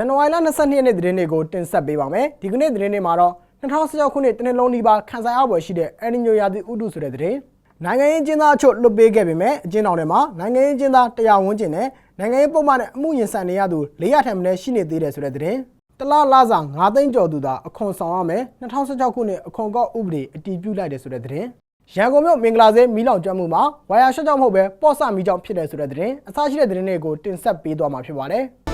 ဇန်နဝါရီလ22ရက်နေ့သတင်းတွေကိုတင်ဆက်ပေးပါမယ်ဒီကနေ့သတင်းတွေမှာတော့2016ခုနှစ်တနင်္လာနေ့ပါခန်းဆိုင်အပွဲရှိတဲ့အန်နီညိုယာတီဥတုဆိုတဲ့သတင်းနိုင်ငံရေးကျင်းသားအချို့လွတ်ပေးခဲ့ပေမဲ့အကျဉ်းတော်တွေမှာနိုင်ငံရေးကျင်းသားတရားဝန်းကျင်နဲ့နိုင်ငံရေးပုံမှန်နဲ့အမှုရင်ဆိုင်နေရသူ400ထက်မနည်းရှိနေသေးတယ်ဆိုတဲ့သတင်းတလားလာစာ9သိန်းကျော်သူသာအခွန်ဆောင်ရမယ်2016ခုနှစ်အခွန်ကောက်ဥပဒေအတည်ပြုလိုက်တယ်ဆိုတဲ့သတင်းရန်ကုန်မြို့မင်္ဂလာစေးမီးလောင်ကျွမ်းမှုမှာဝါယာရှော့ကြောင့်မဟုတ်ပဲပေါ့ဆမီးကြောင့်ဖြစ်တယ်ဆိုတဲ့သတင်းအစရှိတဲ့သတင်းတွေကိုတင်ဆက်ပေးသွားမှာဖြစ်ပါတယ်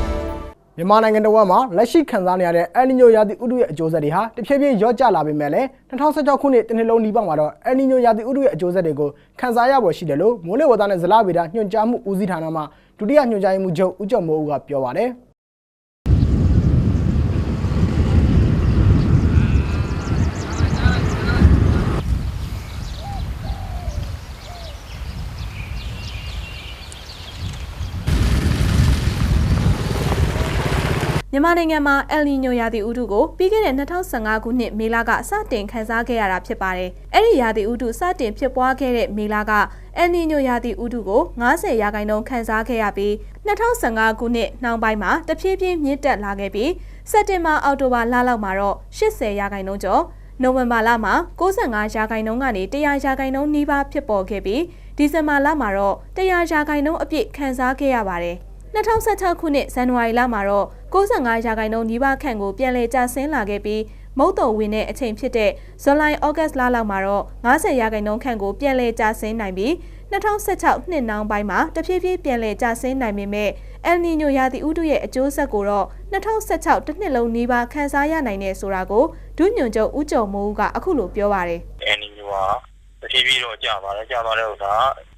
မြန်မာနိုင်ငံတော်မှာလက်ရှိခံစားနေရတဲ့အန်နီညိုရာသီဥတုရဲ့အကျိုးဆက်တွေဟာတဖြည်းဖြည်းလျော့ကျလာပေမဲ့လည်း2016ခုနှစ်တစ်နှစ်လုံးနီးပါးမှာတော့အန်နီညိုရာသီဥတုရဲ့အကျိုးဆက်တွေကိုခံစားရပေါ်ရှိတယ်လို့မိုးလေဝသနဲ့ဇလဗေဒညွှန်ကြားမှုဦးစီးဌာနမှဒုတိယညွှန်ကြားရေးမှူးချုပ်ဦးကျော်မိုးဦးကပြောပါတယ် မြန်မာနိုင်ငံမှာအယ်လီညိုရာသီဥတုကိုပြီးခဲ့တဲ့2015ခုနှစ်မေလကစတင်ခန်းစားခဲ့ရတာဖြစ်ပါတယ်။အဲ့ဒီရာသီဥတုစတင်ဖြစ်ပွားခဲ့တဲ့မေလကအယ်လီညိုရာသီဥတုကို90ရာခိုင်နှုန်းခန်းစားခဲ့ရပြီး2015ခုနှစ်နှောင်းပိုင်းမှာတဖြည်းဖြည်းမြင့်တက်လာခဲ့ပြီးစက်တင်ဘာအောက်တိုဘာလလောက်မှာတော့80ရာခိုင်နှုန်းကျော်နိုဝင်ဘာလမှာ65ရာခိုင်နှုန်းကနေ100ရာခိုင်နှုန်းနီးပါးဖြစ်ပေါ်ခဲ့ပြီးဒီဇင်ဘာလမှာတော့100ရာခိုင်နှုန်းအပြည့်ခန်းစားခဲ့ရပါတယ်။ 2016ခုနှစ်ဇန်နဝါရီလမှာတော့65ရာခိုင်နှုန်းနီးပါးခန့်ကိုပြန်လည်ကျဆင်းလာခဲ့ပြီးမုတ်တုံဝင်တဲ့အချိန်ဖြစ်တဲ့ဇူလိုင်ဩဂတ်လလောက်မှာတော့90ရာခိုင်နှုန်းခန့်ကိုပြန်လည်ကျဆင်းနိုင်ပြီး2016နှစ်နောက်ပိုင်းမှာတဖြည်းဖြည်းပြန်လည်ကျဆင်းနိုင်ပေမဲ့အယ်နီညိုရာသီဥတုရဲ့အကျိုးဆက်ကိုတော့2016တစ်နှစ်လုံးနီးပါးခန်းစားရနိုင်တယ်ဆိုတာကိုဒုညွန်ချုပ်ဦးကျော်မိုးဦးကအခုလိုပြောပါတယ်အန်နီမျိုးဟာတဖြည်းဖြည်းတော့ကြာပါတယ်ကြာသွားတဲ့ဥစ္စာ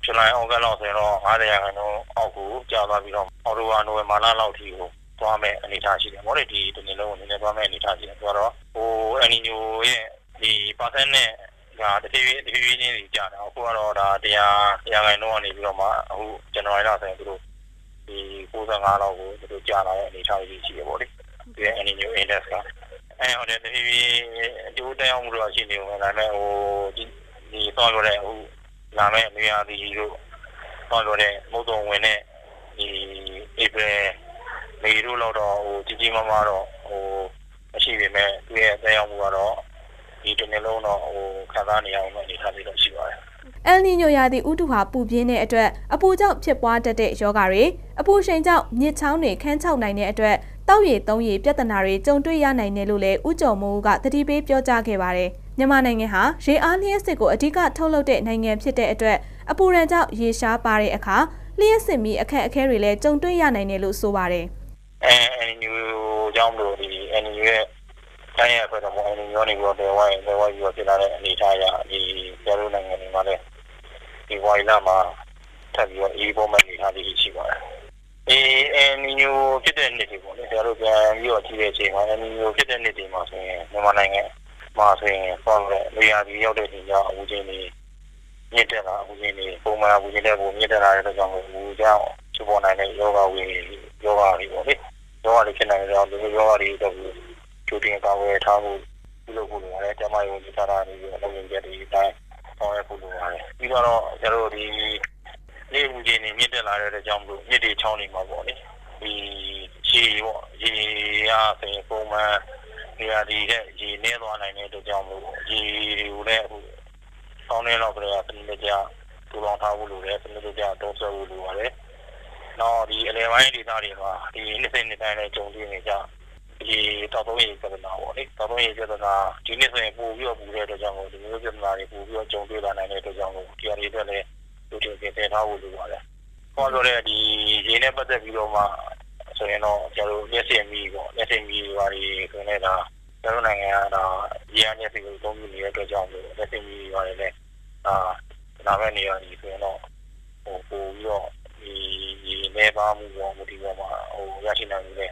ဇူလိုင်ဩဂတ်လောက်ဆိုရင်တော့90ရာခိုင်နှုန်းအောက်ကိုကြာသွားပြီးတော့အော်တိုဝါနိုဝင်ဘာလလောက်ထိကိုသွားမယ်အနေအထားရှိတယ်ဗောလေဒီဒီနေ့လုံးကိုနည်းနည်းသွားမယ်အနေအထားရှိတယ်ဆိုတော့ဟိုအန်နီမျိုးရဲ့ဒီ percent နဲ့ဒါတဖြည်းဖြည်းတဖြည်းဖြည်းချင်းကြီးကြာတာအခုကတော့ဒါတရားရာခိုင်နှုန်းကနေပြီးတော့မှအခုဇန်နဝါရီလဆိုရင်သူတို့ဒီ65လောက်ကိုသူတို့ကြာလာတဲ့အနေအထားကြီးရှိတယ်ဗောလေဒီအန်နီမျိုး index ကအဲဟုတ်တယ်တဖြည်းဖြည်းအကျိုးတက်ရောက်မှုတော့ရှိနေဦးမယ်ဒါပေမဲ့ဟိုဒီဒီတော့ရတဲ့ဟို လာမဲ့နေရာဒီတို့တော့ရတဲ့မုတ်တုံဝင်တဲ့ဒီဧပြီမေတို့လောက်တော့ဟိုကြီးကြီးမားမားတော့ဟိုမရှိပေမဲ့သူရဲ့တက်ရောက်မှုကတော့ဒီတစ်နေ့လုံးတော့ဟိုခံစားနေရအောင်အနေထားလေးတော့ရှိပါတယ်အယ်နီညိုရာသီဥတုဟာပူပြင်းတဲ့အတွက်အပူကြောင့်ဖြစ်ပွားတတ်တဲ့ယောဂတွေအပူရှိန်ကြောင့်မြစ်ချောင်းတွေခန်းချောက်နိုင်တဲ့အတွက်တောက်ရည်သုံးရည်ပြဿနာတွေကြုံတွေ့ရနိုင်တယ်လို့လည်းဥကြုံမိုးကသတိပေးပြောကြားခဲ့ပါတယ်။ မြန်မာနိုင်ငံဟာရေအားလျှက်စစ်ကိုအဓိကထုတ်လုပ်တဲ့နိုင်ငံဖြစ်တဲ့အတွက်အပူရန်ကြောင့်ရေရှားပါတဲ့အခါလျှက်စစ်မီအခက်အခဲတွေလည်းကြုံတွေ့ရနိုင်တယ်လို့ဆိုပါတယ်အဲအန်ယူကြောင့်မလို့ဒီအန်ယူရဲ့တိုင်းရဖက်တော့အန်ယူရောနေပြီးတော့ဒေဝိုင်းဒေဝိုင်းပြီးတော့ဖြစ်လာတဲ့အနေအထားအရဒီကျတို့နိုင်ငံတွေမှာလည်းဒီဝိုင်းလာမှာထပ်ပြီးတော့အေးပေါ်မဲ့အနေအထားလေးရှိပါတယ်အေးအန်ယူဖြစ်တဲ့နေ့တွေပေါ့လေကျတို့ပြန်ပြီးတော့ကြည့်တဲ့အချိန်မှာအန်ယူဖြစ်တဲ့နေ့တွေမှာဆိုရင်မြန်မာနိုင်ငံ မှာဆိုရင်ပေါ့လေနေရာကြီးရောက်တဲ့ချိန်ကျအဝူချင်းတွေမြင့်တက်လာအဝူချင်းတွေပုံမှန်အဝူချင်းတွေပုံမြင့်တက်လာတဲ့အတွက်ကြောင့်ဝူကြောင့်ဖြစ်ပေါ်နိုင်တဲ့ယောဂဝေယောဂတွေပေါ့လေယောဂတွေဖြစ်နိုင်တယ်ဆိုတော့ဒီလိုယောဂတွေတော့ကျူတင်ကာဝယ်ထားမှုပြုလုပ်ဖို့လိုပါတယ်။ကျမရုံဒီသာရာနေပြီးတော့လုပ်ငန်းချက်တွေအတိုင်းဆောင်ရွက်ဖို့လိုပါတယ်။ပြီးတော့ကျွန်တော်တို့ဒီနေဦးချင်းနေမြင့်တက်လာတဲ့အတွက်ကြောင့်မလို့မြစ်တွေချောင်းနေမှာပေါ့လေ။ဒီရေပေါ့ရေရဆိုရင်ပုံမှန် နေရာဒီတဲ့ရေနေသွားနိုင်တဲ့အတွက်ကြောင့်မလို့ရေတွေကိုလည်းအခုဆောင်းနေတော့ပြရစနစ်ကြထူထောင်ထားဖို့လိုတယ်စနစ်ကြတောဆွဲဖို့လိုပါတယ်။နော်ဒီအလဲပိုင်းဒေသတွေမှာဒီနှစ်စိနှစ်တိုင်းလည်းကြုံတွေ့နေကြဒီတောက်သုံးရေပြဿနာပေါ့လေတောက်သုံးရေပြဿနာဒီနှစ်ဆိုရင်ပို့ပြီးတော့ပူတဲ့အတွက်ကြောင့်မို့ဒီမျိုးပြဿနာတွေပို့ပြီးတော့ကြုံတွေ့လာနိုင်တဲ့အတွက်ကြောင့်မို့ဒီအရေးအတွက်လည်းလူတွေပြင်ဆင်ထားဖို့လိုပါတယ်။ဟောဆိုတဲ့ဒီရေနဲ့ပတ်သက်ပြီးတော့မှ ဆိုရင်တော့ကျတို့မျက်စိမီပေါ့မျက်စိမီဘာတွေဆိုနေဒါကျတို့နိုင်ငံကတော့ရေအားမျက်စိကိုသုံးပြီးနေတဲ့အတွက်ကြောင့်မို့မျက်စိမီဘာတွေလည်းအာနာမည်နေရာကြီးဆိုရင်တော့ဟိုပို့ပြီးတော့ဒီဒီနေပါမှုပေါ်မူတည်ပေါ်မှာဟိုရရှိနိုင်တဲ့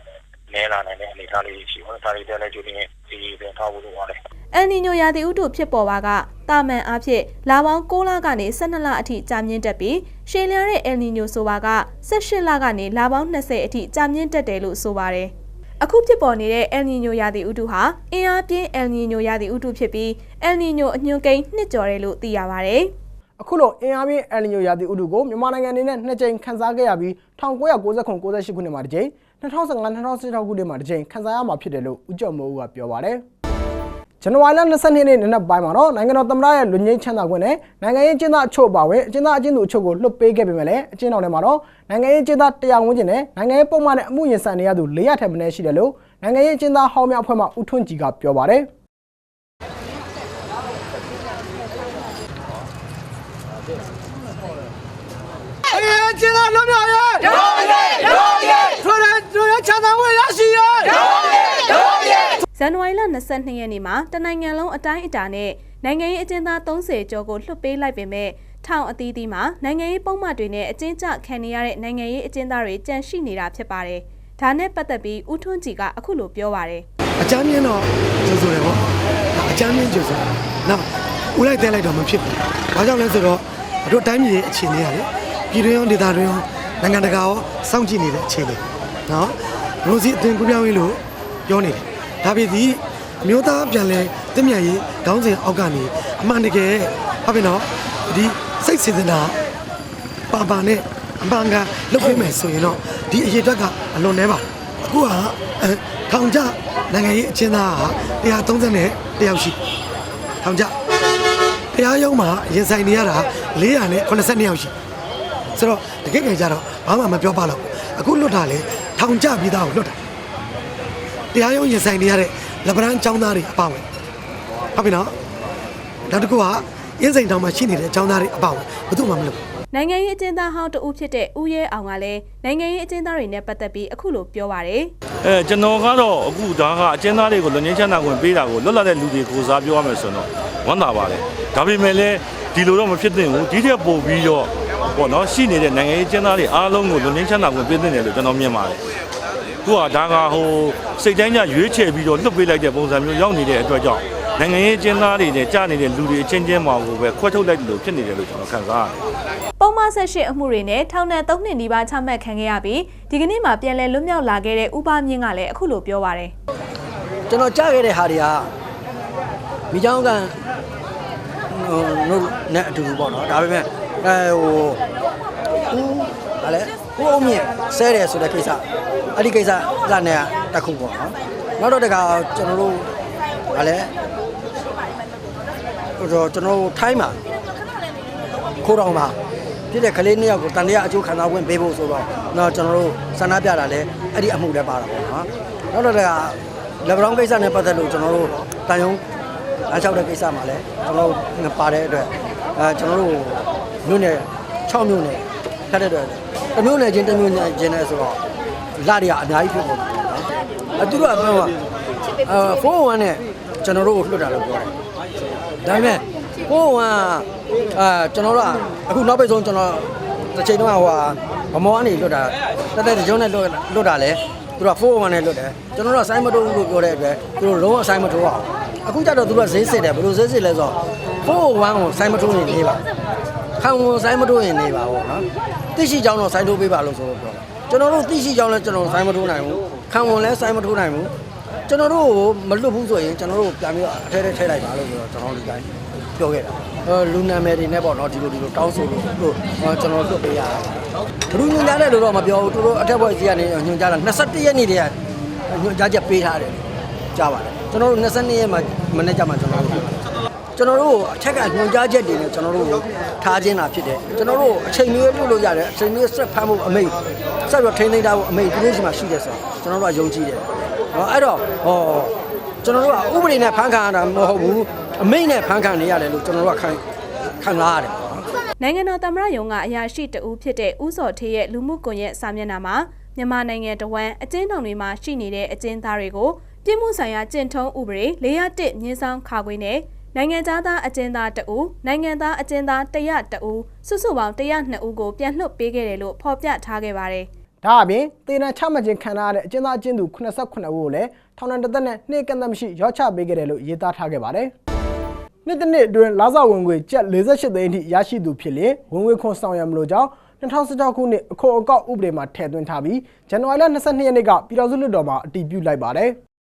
နဲလာနိုင်တဲ့အနေအထားလေးရှိပါတယ်။ဒါတွေတက်လည်းကြိုတင်စီစဉ်ထားဖို့လိုပါတယ်။အယ်နီညိုရာသီဥတုဖြစ်ပေါ်ပါကတာမန်အားဖြင့်လာပေါင်း6လကနေ12လအထိကြာမြင့်တက်ပြီးရှည်လျားတဲ့အယ်နီညိုဆိုပါက18လကနေလာပေါင်း20အထိကြာမြင့်တက်တယ်လို့ဆိုပါတယ်။အခုဖြစ်ပေါ်နေတဲ့အယ်နီညိုရာသီဥတုဟာအင်အားပြင်းအယ်နီညိုရာသီဥတုဖြစ်ပြီးအယ်နီညိုအညွှန်းကိန်းနှစ်ကျော်တယ်လို့သိရပါတယ်။အခုလိုအင်အားပြင်းအယ်လီညိုရာသီဥတုကိုမြန်မာနိုင်ငံအနေနဲ့နှစ်ကြိမ်ခန်းစားခဲ့ရပြီး1999 98ခုနှစ်မှာတစ်ကြိမ် 2015-2016ခုနှစ်မှာတစ်ကြိမ်ခန်းစားရမှာဖြစ်တယ်လို့ဦးကျော်မိုးဦးကပြောပါတယ်။ဇန်နဝါရီလ22ရက်နေ့နံနက်ပိုင်းမှာတော့နိုင်ငံတော်သမ္မတရဲ့လူငင်းချမ်းသာခွင့်နဲ့နိုင်ငံရေးကျင်းသားအချို့ပါဝင်အကျဉ်းသားအကျဉ်းသူအချို့ကိုလွှတ်ပေးခဲ့ပေမဲ့လည်းအကျဉ်းတော်ထဲမှာတော့နိုင်ငံရေးကျင်းသားတရားဝန်းကျင်နဲ့နိုင်ငံရေးပုံမှန်နဲ့အမှုရင်ဆိုင်နေရသူ400ထက်မနည်းရှိတယ်လို့နိုင်ငံရေးကျင်းသားဟောင်းများအဖွဲ့မှဦးထွန်းကြည်ကပြောပါတယ်။အရင်ကျင်းသားလွ 2022ရက်နေ့မှာတနိုင်ငံလုံးအတိုင်းအတာနဲ့နိုင်ငံရေးအကျဉ်းသား30ကျော်ကိုလွှတ်ပေးလိုက်ပေမဲ့ထောင်အသီးသီးမှာနိုင်ငံရေးပုံမှန်တွေနဲ့အကျဉ်းချခံနေရတဲ့နိုင်ငံရေးအကျဉ်းသားတွေကြန့်ရှိနေတာဖြစ်ပါတယ်။ဒါနဲ့ပတ်သက်ပြီးဦးထွန်းကြည်ကအခုလိုပြောပါတယ်။အကြမ်းမြင့်တော့ဆိုဆိုရပေါ့။အကြမ်းမြင့်ကျဆိုတာနော်ဦးလိုက်တဲလိုက်တော့မဖြစ်ဘူး။ဘာကြောင့်လဲဆိုတော့တို့တိုင်းပြည်ရဲ့အခြေအနေရလေပြည်တွင်းရောဒေသတွင်းရောနိုင်ငံတကာရောစောင့်ကြည့်နေတဲ့အခြေအနေနော်ရိုစီအသွင်ကူးပြောင်းရေးလို့ပြောနေတယ်။ဒါပေမဲ့ မျိုးသားပြန်လဲတင့်မြတ်ရေးခေါင်းစဉ်အောက်ကနေအမှန်တကယ်ဟုတ်ပြီနော်ဒီစိတ်စေတနာပါပါနဲ့အမှန်ကန်လုပ်ပေးမယ်ဆိုရင်တော့ဒီအရေးအတွက်ကအလွန်နေပါအခုကအဲထောင်ကြနိုင်ငံရေးအချင်းသားက130နဲ့တယောက်ရှိထောင်ကြတရားရုံးမှာရင်ဆိုင်နေရတာ482ယောက်ရှိဆိုတော့တကယ်ကြကြတော့ဘာမှမပြောပါတော့ဘူးအခုလွတ်တာလေထောင်ကြပြီးသားကိုလွတ်တာတရားရုံးရင်ဆိုင်နေရတဲ့ လက်ဗရန်ចောင်းသားတွေအပါဝင်ဟုတ်ပြီနော်နောက်တစ်ခုကအင်းစိန်တောင်မှာရှိနေတဲ့အចောင်းသားတွေအပါဝင်ဘယ်သူမှမလုပ်ဘူးနိုင်ငံရေးအကျဉ်းသားဟောင်းတဦးဖြစ်တဲ့ဦးရဲအောင်ကလည်းနိုင်ငံရေးအကျဉ်းသားတွေနဲ့ပတ်သက်ပြီးအခုလိုပြောပါတယ်အဲကျွန်တော်ကတော့အခုဒါကအကျဉ်းသားတွေကိုလွန်ငင်းချမ်းသာခွင့်ပေးတာကိုလွတ်လပ်တဲ့လူတွေကိုစားပြောရမယ်ဆိုတော့ဝမ်းသာပါတယ်ဒါပေမဲ့လည်းဒီလိုတော့မဖြစ်သင့်ဘူးဒီထက်ပိုပြီးတော့ပေါ့နော်ရှိနေတဲ့နိုင်ငံရေးကျဉ်းသားတွေအားလုံးကိုလွန်ငင်းချမ်းသာခွင့်ပေးသင့်တယ်လို့ကျွန်တော်မြင်ပါတယ် သူကဒါကဟိုစိတ်တိုင်းကြရွေးချယ်ပြီးတော့လွတ်ပေးလိုက်တဲ့ပုံစံမျိုးရောက်နေတဲ့အတွက်ကြောင့်နိုင်ငံရေးကျဉ်းသားတွေနဲ့ကြားနေတဲ့လူတွေအချင်းချင်းမှာကိုပဲခွဲထုတ်လိုက်တယ်လို့ဖြစ်နေတယ်လို့ကျွန်တော်ခံစားရတယ်။ပုံမှန်ဆက်ရှိအမှုတွေနဲ့ထောင်ဒဏ်၃နှစ်နီးပါးချမှတ်ခံခဲ့ရပြီးဒီကနေ့မှပြန်လည်လွတ်မြောက်လာခဲ့တဲ့ဥပမြင့်ကလည်းအခုလိုပြောပါတယ်ကျွန်တော်ကြားခဲ့တဲ့ဟာတွေကမိချောင်းကန်ဟိုတို့နဲ့အတူတူပေါ့နော်ဒါပေမဲ့အဲဟိုဦး ဟာလေဦးအောင်မြင့်ဆဲတယ်ဆိုတဲ့ကိစ္စအဲ့ဒီကိစ္စကနဲ့တစ်ခုပေါ့နော်နောက်တော့တကကျွန်တော်တို့ဟာလေဟိုတော့ကျွန်တော်တို့ထိုင်းမှာခိုးတော်မှာပြည့်တဲ့ကလေးနှစ်ယောက်ကိုတန်တရားအကျိုးခံစားခွင့်ပေးဖို့ဆိုတော့တော့ကျွန်တော်တို့ဆန္ဒပြတာလည်းအဲ့ဒီအမှုလည်းပါတာပေါ့နော်နောက်တော့တကလက်ဗရောင်းကိစ္စနဲ့ပတ်သက်လို့ကျွန်တော်တို့တန်ယုံအားလျှောက်တဲ့ကိစ္စမှာလည်းကျွန်တော်တို့ပါတဲ့အတွက်အဲကျွန်တော်တို့မြို့နယ်6မြို့နယ်ခက်တဲ့အတွက် တစ်မြို့နယ်ချင်းတစ်မြို့နယ်ချင်းနဲ့ဆိုတော့လာတွေကအများကြီးဖြစ်ပေါ်တယ်နော်အဲသူတို့ကပြောအဲ401နဲ့ကျွန်တော်တို့ကိုလွှတ်တာလို့ပြောတယ်ဒါပေမဲ့401အာကျွန်တော်တို့ကအခုနောက်ပိတ်ဆုံးကျွန်တော်တစ်ချိန်တော့ဟိုဟာဗမောကနေလွတ်တာတက်တက်ကြုံနဲ့လွတ်လွတ်တာလေသူတို့က401နဲ့လွတ်တယ်ကျွန်တော်တို့ကဆိုင်းမတိုးဘူးလို့ပြောတဲ့အတွက်သူတို့လုံးဝဆိုင်းမတိုးအောင်အခုကျတော့သူတို့ကဈေးစစ်တယ်ဘယ်လိုဈေးစစ်လဲဆိုတော့401ကိုဆိုင်းမတိုးရင်နေပါခံဝန်ဆိုင်းမတိုးရင်နေပါဘောနော် သိရှိကြောင်းတော့ဆိုင်းတိုးပေးပါလို့ဆိုတော့ပြောတယ်ကျွန်တော်တို့သိရှိကြောင်းလဲကျွန်တော်ဆိုင်းမတိုးနိုင်ဘူးခံဝန်လဲဆိုင်းမတိုးနိုင်ဘူးကျွန်တော်တို့မလွတ်ဘူးဆိုရင်ကျွန်တော်တို့ပြန်ပြီးတော့အထဲထဲထဲလိုက်ပါလို့ဆိုတော့ကျွန်တော်ဒီတိုင်းပြောခဲ့တာအဲလူနာမည်တွေနဲ့ပေါ့နော်ဒီလိုဒီလိုတောင်းဆိုလို့လို့ကျွန်တော်တို့ပေးရတာဘလူညွှန်ကြားတယ်လို့တော့မပြောဘူးသူတို့အထက်ဘွယ်ကြီးကနေညွှန်ကြားတာ21ရက်နေ့တည်းကညွှန်ကြားချက်ပေးထားတယ်ကြားပါတယ်ကျွန်တော်တို့22ရက်မှာမနေ့ကမှကျွန်တော်တို့ ကျွန်တော်တို့အထက်ကညွှန်ကြားချက်တွေနဲ့ကျွန်တော်တို့ထားခြင်းတာဖြစ်တယ်ကျွန်တော်တို့အချိန်မီလွတ်လို့ရတယ်အချိန်မီဆက်ဖမ်းဖို့အမိတ်ဆက်ပြီးထိန်းသိမ်းထားဖို့အမိတ်သူတို့ရှိမှရှိတယ်ဆိုတော့ကျွန်တော်တို့ကယုံကြည်တယ်ဟောအဲ့တော့ဟောကျွန်တော်တို့ကဥပဒေနဲ့ဖမ်းခံရတာမဟုတ်ဘူးအမိတ်နဲ့ဖမ်းခံနေရတယ်လို့ကျွန်တော်တို့ကခံခံစားရတယ်။နိုင်ငံတော်သမ္မတရုံးကအရာရှိတဦးဖြစ်တဲ့ဦးစောထေးရဲ့လူမှုကွန်ရက်စာမျက်နှာမှာမြန်မာနိုင်ငံတဝန်းအကျဉ်းထောင်တွေမှာရှိနေတဲ့အကျဉ်းသားတွေကိုပြည်မှုဆိုင်ရာကျင့်ထုံးဥပဒေ401မြင်းဆောင်ခါခွေနဲ့ နိုင်ငံသားသားအကျဉ်းသားတဦးနိုင်ငံသားအကျဉ်းသား100တဦးစုစုပေါင်း102ဦးကိုပြန်လွှတ်ပေးခဲ့တယ်လို့ဖော်ပြထားခဲ့ပါတယ်။ဒါအပြင်တေနံချမှတ်ခြင်းခံရတဲ့အကျဉ်းသားအကျဉ်းသူ89ဦးကိုလည်းထောင်ဒဏ်တစ်သက်နဲ့နှိကန့်သက်မရှိရော့ချပေးခဲ့တယ်လို့ရေးသားထားခဲ့ပါတယ်။နှစ်တစ်နှစ်အတွင်းလာဇဝင်ငွေကျပ်48သိန်းအထိရရှိသူဖြစ်လျင်ဝင်ငွေခွန်ဆောင်ရမလို့ကြောင်း2016ခုနှစ်အခွန်အကောက်ဥပဒေမှာထည့်သွင်းထားပြီးဇန်နဝါရီလ22ရက်နေ့ကပြည်တော်စုလွှတ်တော်မှာအတည်ပြုလိုက်ပါတယ်။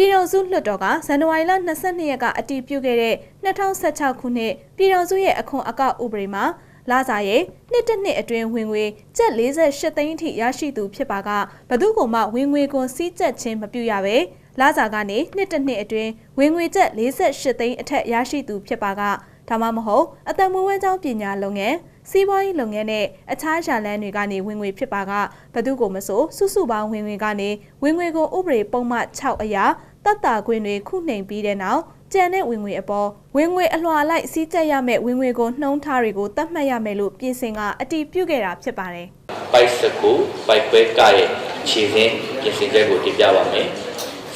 ပြည်တော်စုလွှတ်တော်ကဇန်နဝါရီလ22ရက်ကအတည်ပြုခဲ့တဲ့2016ခုနှစ်ပြည်တော်စုရဲ့အခွန်အကောက်ဥပဒေမှာလာစာရဲ့နှစ်တစ်နှစ်အတွင်းဝင်ငွေကျပ်48သိန်းအထိရရှိသူဖြစ်ပါကဘသူကမှဝင်ငွေကွန်စည်းကျက်ခြင်းမပြုရပဲလာစာကနေနှစ်တစ်နှစ်အတွင်းဝင်ငွေကျပ်48သိန်းအထက်ရရှိသူဖြစ်ပါကဒါမှမဟုတ်အသက်မွေးဝမ်းကြောင်းပညာလုပ်ငန်းစီးပွားရေးလုပ်ငန်းနဲ့အခြားရှာလန်းတွေကနေဝင်ငွေဖြစ်ပါကဘသူကိုမဆိုစုစုပေါင်းဝင်ငွေကနေဝင်ငွေကိုဥပဒေပုံမှန်6အရာ တတ်တာခွင့်တွေခုနှိမ်ပြီးတဲ့နောက်ကျန်တဲ့ဝင်ငွေအပေါ်ဝင်ငွေအလွှာလိုက်စီးကျက်ရမယ့်ဝင်ငွေကိုနှုံးထားတွေကိုတတ်မှတ်ရမယ်လို့ပြင်ဆင်ကအတည်ပြုခဲ့တာဖြစ်ပါတယ်ပိုက်စကူပိုက်ပွဲကရဲ့ခြေစင်းပြင်ဆင်ချက်ကိုတင်ပြပါမယ်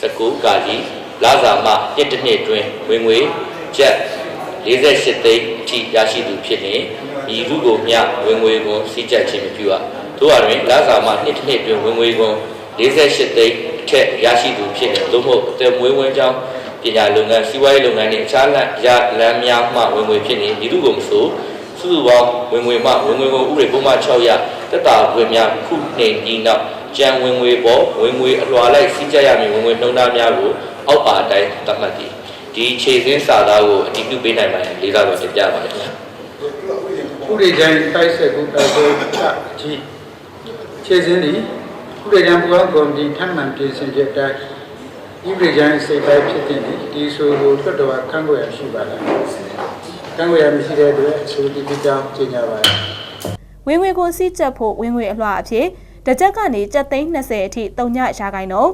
စကူကာကြီးလာဇာမတစ်တစ်နှစ်အတွင်းဝင်ငွေကျပ်48သိန်းအထိရရှိသူဖြစ်နေဤလူကိုမျှဝင်ငွေကိုစီးကျက်ခြင်းမပြုရတို့ရတွင်လာဇာမနှစ်တစ်နှစ်အတွင်းဝင်ငွေကို48သိန်းအ ထက်ရရှိသူဖြစ်နေသို့မဟုတ်အသက်မွေးဝမ်းကြောင်းပညာလုပ်ငန်းစီးပွားရေးလုပ်ငန်းနဲ့အခြားလမ်းရလမ်းများမှဝင်ငွေဖြစ်နေဤလူကိုမဆိုစုစုပေါင်းဝင်ငွေမှဝင်ငွေကိုဥပဒေပုံမှန်6ရတက်တာဝင်များခုနှိမ်ပြီးနောက်ကြံဝင်ငွေပေါ်ဝင်ငွေအလွှာလိုက်စီးကြရမည်ဝင်ငွေနှုံသားများကိုအောက်ပါအတိုင်းသတ်မှတ်သည်ဒီခြေစင်းစာသားကိုအတည်ပြုပေးနိုင်ပါရင်လေးစားစွာတင်ပြပါမယ်ခင်ဗျာဥရိချိုင်းတိုက်ဆက်ကိုတိုက်ပွဲချကြီးခြေစင်းသည် ဥရိချိုင်းပူအောင်ကော်မတီထပ်မံပြင်ဆင်ချက်တိုင်းဥရိချိုင်းစိတ်ပိုင်းဖြစ်တဲ့ဒီဆိုကိုတွတ်တော်ခန့်ခွဲရရှိပါလားခန့်ခွဲရမရှိတဲ့အတွက်အဆိုဒီဒီကြောင့်ကြေညာပါတယ်ဝင်ငွေကိုစီးကျက်ဖို့ဝင်ငွေအလွှာအဖြစ်တစ်ချက်ကနေကျပ်သိန်း20အထိတုံညရာခိုင်နှုန်း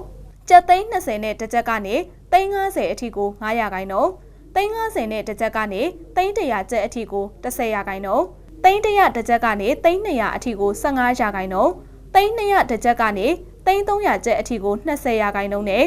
ကျပ်သိန်း20နဲ့တစ်ချက်ကနေသိန်း90အထိကို9ရာခိုင်နှုန်းသိန်း90နဲ့တစ်ချက်ကနေသိန်း100ကျပ်အထိကို10ရာခိုင်နှုန်းသိန်း100တစ်ချက်ကနေသိန်း200အထိကို15ရာခိုင်နှုန်း သိန်း200တစ်ချက်ကနေသိန်း300ကျပ်အထိကို20ရာခိုင်နှုန်းနဲ့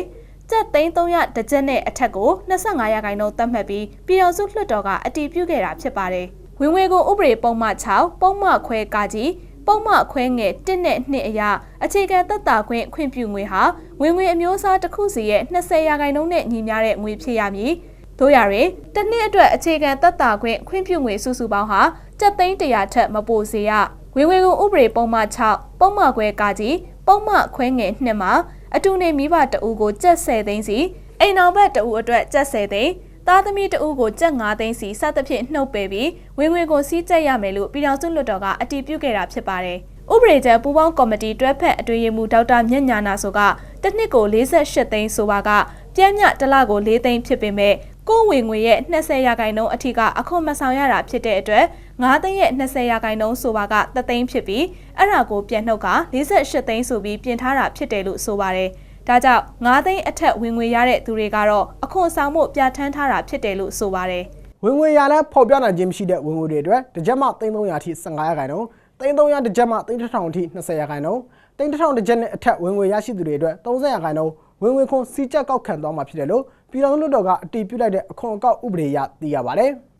ကျပ်သိန်း300တစ်ချက်နဲ့အထက်ကို25ရာခိုင်နှုန်းသတ်မှတ်ပြီးပြည်တော်စုလွှတ်တော်ကအတည်ပြုခဲ့တာဖြစ်ပါတယ်။ဝင်ငွေကိုဥပဒေပုံမှန်6ပုံမှန်ခွဲကကြီးပုံမှန်ခွဲငယ်1နဲ့2အရာအခြေခံသက်သာခွင့်ခွင့်ပြုငွေဟာဝင်ငွေအမျိုးအစားတစ်ခုစီရဲ့20ရာခိုင်နှုန်းနဲ့ညီမျှတဲ့ငွေဖြစ်ရမည်။တို့ရရင်တစ်နှစ်အတွက်အခြေခံသက်သာခွင့်ခွင့်ပြုငွေစုစုပေါင်းဟာကျပ်သိန်း100ထက်မပိုစေရ။ဝင်ငွေကိုဥပဒေပုံမှန်6 ပုံမှန်ခွဲကကြီးပုံမှန်ခွဲငယ်2မှာအတူနေမိဘတအူကိုကျပ်10သိန်းစီအိမ်အောင်ဘက်တအူအတွက်ကျပ်10သိန်းသားသမီးတဦးကိုကျပ်9သိန်းစီစသဖြင့်နှုတ်ပယ်ပြီးဝင်ငွေကိုစီးကျက်ရမယ်လို့ပြည်ထောင်စုလွှတ်တော်ကအတည်ပြုခဲ့တာဖြစ်ပါတယ်။ဥပဒေချက်ပူးပေါင်းကော်မတီတွဲဖက်အတွင်းရေးမှူးဒေါက်တာမြင့်ညာနာဆိုကတစ်နှစ်ကို48သိန်းဆိုပါကပြည့်ညတစ်လကို4သိန်းဖြစ်ပေမဲ့ကိုယ်ဝင်ငွေရဲ့20ရာခိုင်နှုန်းအထိကအခွန်မဆောင်ရတာဖြစ်တဲ့အတွက် 9သိန်းရဲ့20ရာခိုင်နှုန်းဆိုပါက3သိန်းဖြစ်ပြီးအဲ့ဒါကိုပြန်နှုတ်က48သိန်းဆိုပြီးပြင်ထားတာဖြစ်တယ်လို့ဆိုပါတယ်။ဒါကြောင့်9သိန်းအထက်ဝင်ငွေရတဲ့သူတွေကတော့အခွန်ဆောင်မှုပြဋ္ဌာန်းထားတာဖြစ်တယ်လို့ဆိုပါတယ်။ဝင်ငွေရလန်းဖော်ပြနိုင်ခြင်းမရှိတဲ့ဝင်ငွေတွေအတွက်တစ်ကြက်မှ3300အထိ15ရာခိုင်နှုန်း3300တစ်ကြက်မှ3000အထိ20ရာခိုင်နှုန်း3000တစ်ကြက်နဲ့အထက်ဝင်ငွေရရှိသူတွေအတွက်30ရာခိုင်နှုန်းဝင်ငွေခွန်စီချက်ကောက်ခံသွားမှာဖြစ်တယ်လို့ပြည်တော်စုလွှတ်တော်ကအတည်ပြုလိုက်တဲ့အခွန်အကောက်ဥပဒေအရသိရပါတယ်။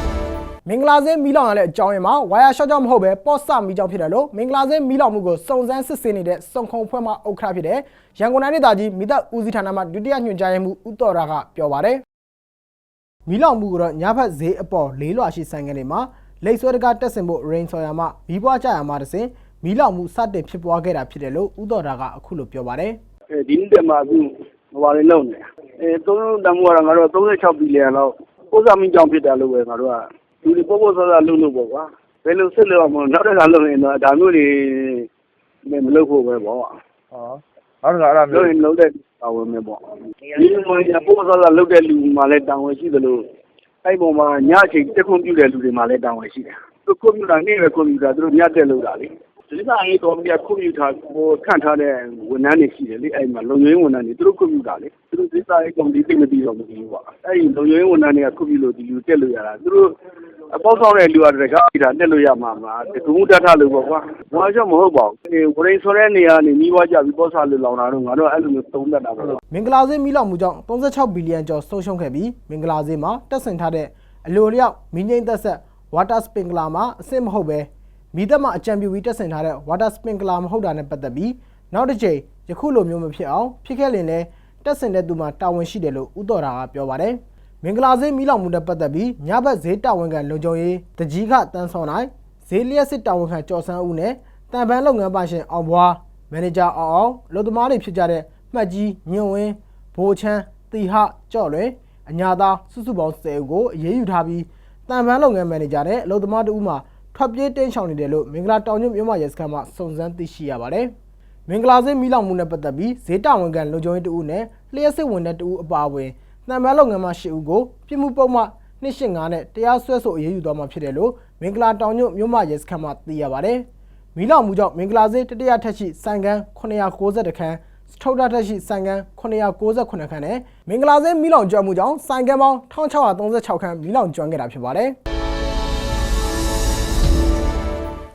မင်္ဂလာစင်းမီးလောင်ရတဲ့အကြောင်းရင်းမှာဝါယာရှော့ကြောင့်မဟုတ်ပဲပေါ့ဆမီးကြောင့်ဖြစ်တယ်လို့မင်္ဂလာစင်းမီးလောင်မှုကိုစုံစမ်းစစ်ဆေးနေတဲ့စုံခုံဖွဲ့မှဥက္ကဋ္ဌဖြစ်တဲ့ရန်ကုန်တိုင်းဒေသကြီးမိသက်ဦးစီးဌာနမှဒုတိယညွှန်ကြားရေးမှူးဦးတော်ရာကပြောပါတယ်။မီးလောင်မှုကတော့ညဘက်ဈေးအပေါ်လေးလွှာရှိဆိုင်ငယ်တွေမှာလိတ်ဆွဲတကားတက်ဆင်ဖို့ rain ဆော်ရမှာမီးပွားကြရမှာတစဉ်မီးလောင်မှုစတင်ဖြစ်ပွားခဲ့တာဖြစ်တယ်လို့ဦးတော်တာကအခုလိုပြောပါတယ်အဲဒီနေ့တည်းမှာအခုဟိုပါလေလုံနေအဲသုံးလုံးတမ်းမှုကတော့ငါတို့36ဘီလီယံလောက်ပို့စာမင်းကြောင့်ဖြစ်တယ်လို့ပဲငါတို့က လူတွေပို့ပို့ဆောဆောလုပ်လို့ပေါ့ကွာဘယ်လိုဆက်လို့အောင်မလို့နောက်တစ်ခါလုပ်ရင်တော့ဒါမျိုးတွေမလုပ်ဖို့ပဲပေါ့ဟောနောက်တစ်ခါအဲ့ဒါမျိုးလုပ်ရင်လုပ်တဲ့ပါဝင်မယ်ပေါ့ဒီလိုမျိုးပို့ဆောဆောလုပ်တဲ့လူမှလည်းတောင်းဝင်ရှိတယ်လို့အဲ့ပုံမှာညအချိန်တက်ခွင့်ပြုတဲ့လူတွေမှလည်းတောင်းဝင်ရှိတယ်သူကွန်ပျူတာနေ့ပဲကွန်ပျူတာသူတို့ညတက်လို့တာလေဒီကအေးကော်မတီကခွင့်ပြုထားဟိုခန့်ထားတဲ့ဝန်ထမ်းတွေရှိတယ်လေအဲ့မှာလုံခြုံရေးဝန်ထမ်းတွေသူတို့ခွင့်ပြုတာလေသူတို့ဒီကအေးကော်မတီသိမပြီးတော့မပြီးဘူးပေါ့အဲ့ဒီလုံခြုံရေးဝန်ထမ်းတွေကခွင့်ပြုလို့ဒီလူတက်လို့ရတာသူတို့ အပေါက်ဆောင်တဲ့လူကတကားပြီးတာတက်လို့ရမှာမှာတကူမှုတတ်ထားလို့ပေါ့ကွာဝါရှော့မဟုတ်ပါဘူးဒီဝရင်ဆိုတဲ့နေရာနေမိဘကြပြီးပေါ့ဆာလို့လောင်တာတော့ငါတို့အဲ့လိုမျိုးသုံးတတ်တာပေါ့မင်္ဂလာဈေးမီးလောင်မှုကြောင့်36ဘီလီယံကျော်ဆုံးရှုံးခဲ့ပြီးမင်္ဂလာဈေးမှာတက်ဆင်ထားတဲ့အလိုလျောက်မီးငိမ့်သက်ဆက် water sprinkler မှာအစစ်မဟုတ်ပဲမီးသက်မှာအကြံပြုပြီးတက်ဆင်ထားတဲ့ water sprinkler မဟုတ်တာနဲ့ပတ်သက်ပြီးနောက်တစ်ချိန်ယခုလိုမျိုးမဖြစ်အောင်ဖြစ်ခဲ့ရင်လည်းတက်ဆင်တဲ့သူမှာတာဝန်ရှိတယ်လို့ဦးတော်တာကပြောပါတယ် မင်္ဂလာဈေးမီးလောင်မှုနဲ့ပတ်သက်ပြီးညဘက်ဈေးတာဝန်ခံလုံခြုံရေးတကြီးခတန်းစောနိုင်ဈေးလျက်စစ်တာဝန်ခံကျော်စန်းဦးနဲ့တန်ပန်းလုပ်ငန်းပိုင်ရှင်အောင်ဘွားမန်နေဂျာအောင်အောင်အလုပ်သမားတွေဖြစ်ကြတဲ့မှတ်ကြီးညွန့်ဝင်းဘိုးချမ်းတီဟကြော့လွင်အညာသားစုစုပေါင်း10ဦးကိုအရေးယူထားပြီးတန်ပန်းလုပ်ငန်းမန်နေဂျာနဲ့အလုပ်သမားတို့မှထွက်ထွက်ပြေးတင်းရှောင်နေတယ်လို့မင်္ဂလာတောင်ညွန့်မြို့မရဲစခန်းမှစုံစမ်းသိရှိရပါတယ်။မင်္ဂလာစင်းမီလောင်မှုနဲ့ပတ်သက်ပြီးဈေးတာဝန်ခံလူကြုံရေးတဦးနဲ့လျှက်စစ်ဝင်တဲ့တဦးအပါအဝင် တံမန်လုပ်ငန်းမှ၈ဦးကိုပြစ်မှုပုံမှ285နဲ့တရားစွဲဆိုအရေးယူသွားမှာဖြစ်တယ်လို့မင်္ဂလာတောင်ညွန့်မြို့မရဲစခန်းမှသိရပါတယ်။မီလောင်မှုကြောင့်မင်္ဂလာစင်းတတိယထက်ရှိဆိုင်ကန်990ခန်းထုတ်တာတက်ရှိဆိုင်ကန်998ခန်းနဲ့မင်္ဂလာစင်းမီလောင်ကျွမ်းမှုကြောင့်ဆိုင်ကန်ပေါင်း1636ခန်းမီလောင်ကျွမ်းခဲ့တာဖြစ်ပါတယ်။